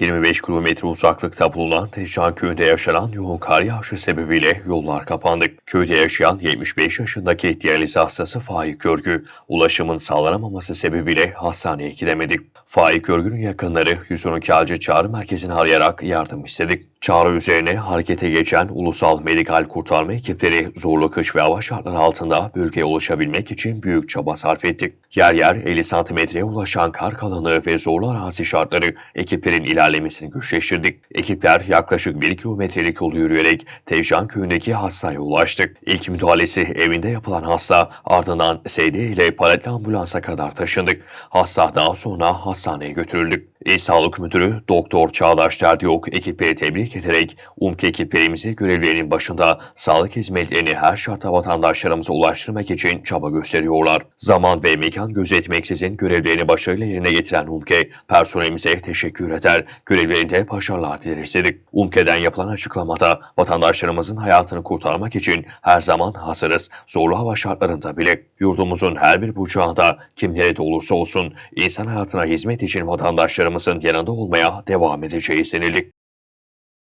25 kilometre uzaklıkta bulunan Tezcan köyünde yaşanan yoğun kar yağışı sebebiyle yollar kapandı. Köyde yaşayan 75 yaşındaki diyaliz hastası Faik Görgü, ulaşımın sağlanamaması sebebiyle hastaneye gidemedi. Faik Görgü'nün yakınları 112 acil çağrı merkezini arayarak yardım istedi. Çağrı üzerine harekete geçen ulusal medikal kurtarma ekipleri zorlu kış ve hava şartları altında bölgeye ulaşabilmek için büyük çaba sarf etti. Yer yer 50 santimetreye ulaşan kar kalınlığı ve zorlu arazi şartları ekiplerin ilerlemesini güçleştirdi. Ekipler yaklaşık 1 kilometrelik yolu yürüyerek Tevcan köyündeki hastaya ulaştı. İlk müdahalesi evinde yapılan hasta ardından SD ile paletli ambulansa kadar taşındı. Hasta daha sonra hastaneye götürüldü. İl Sağlık Müdürü Doktor Çağdaş Derdiyok ekipleri tebrik ederek UMKE ekiplerimizi görevlerinin başında sağlık hizmetlerini her şartta vatandaşlarımıza ulaştırmak için çaba gösteriyorlar. Zaman ve mekan gözetmeksizin görevlerini başarıyla yerine getiren UMKE personelimize teşekkür eder, görevlerinde başarılar dileriz dedik. UMKE'den yapılan açıklamada vatandaşlarımızın hayatını kurtarmak için her zaman hazırız. Zorlu hava şartlarında bile yurdumuzun her bir bucağında kim nerede olursa olsun insan hayatına hizmet için vatandaşlarımızın yanında olmaya devam edeceğiz denildi.